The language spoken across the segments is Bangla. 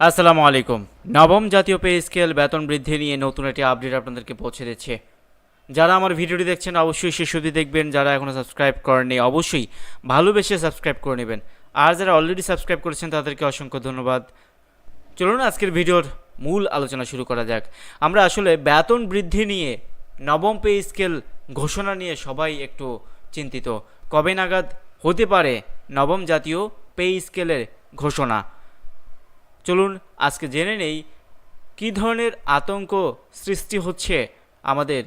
আসসালামু আলাইকুম। নবম জাতীয় পে স্কেল বেতন বৃদ্ধি নিয়ে নতুন একটি আপডেট আপনাদেরকে পৌঁছে দিচ্ছে। যারা আমার ভিডিওটি দেখছেন, অবশ্যই শিশুদি দেখবেন। যারা এখনও সাবস্ক্রাইব করেননি, অবশ্যই ভালোবেসে সাবস্ক্রাইব করে নেবেন। আর যারা অলরেডি সাবস্ক্রাইব করেছেন, তাদেরকে অসংখ্য ধন্যবাদ। চলুন আজকের ভিডিওর মূল আলোচনা শুরু করা যাক। আমরা আসলে বেতন বৃদ্ধি নিয়ে নবম পে স্কেল ঘোষণা নিয়ে সবাই একটু চিন্তিত। কবে নাগাদ হতে পারে নবম জাতীয় পে স্কেলের ঘোষণা? চলুন আজকে জেনে নেই কী ধরনের আতঙ্ক সৃষ্টি হচ্ছে আমাদের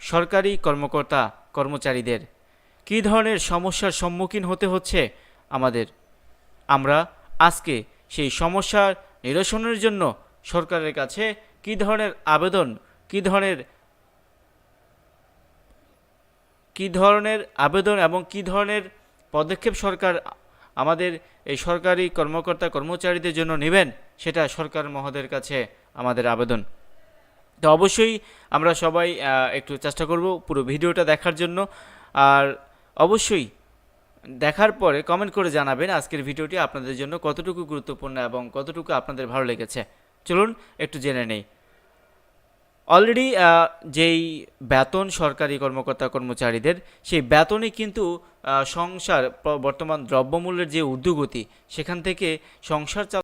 সরকারি কর্মকর্তা কর্মচারীদের। কী ধরনের সমস্যার সম্মুখীন হতে হচ্ছে আমাদের? আমরা আজকে সেই সমস্যার নিরসনের জন্য সরকারের কাছে কী ধরনের আবেদন, কী ধরনের কী ধরনের আবেদন এবং কী ধরনের পদক্ষেপ সরকার আমাদের এই সরকারি কর্মকর্তা কর্মচারীদের জন্য নেবেন, সেটা সরকার মহোদয়ের কাছে আমাদের আবেদন। তো অবশ্যই আমরা সবাই একটু চেষ্টা করব পুরো ভিডিওটা দেখার জন্য। আর অবশ্যই দেখার পরে কমেন্ট করে জানাবেন আজকের ভিডিওটি আপনাদের জন্য কতটুকু গুরুত্বপূর্ণ এবং কতটুকু আপনাদের ভালো লেগেছে। চলুন একটু জেনে নেই। অলরেডি যেই বেতন সরকারি কর্মকর্তা কর্মচারীদের, সেই বেতনে কিন্তু সংসার বর্তমান দ্রব্যমূল্যের যে ঊর্ধ্বগতি, সেখান থেকে সংসার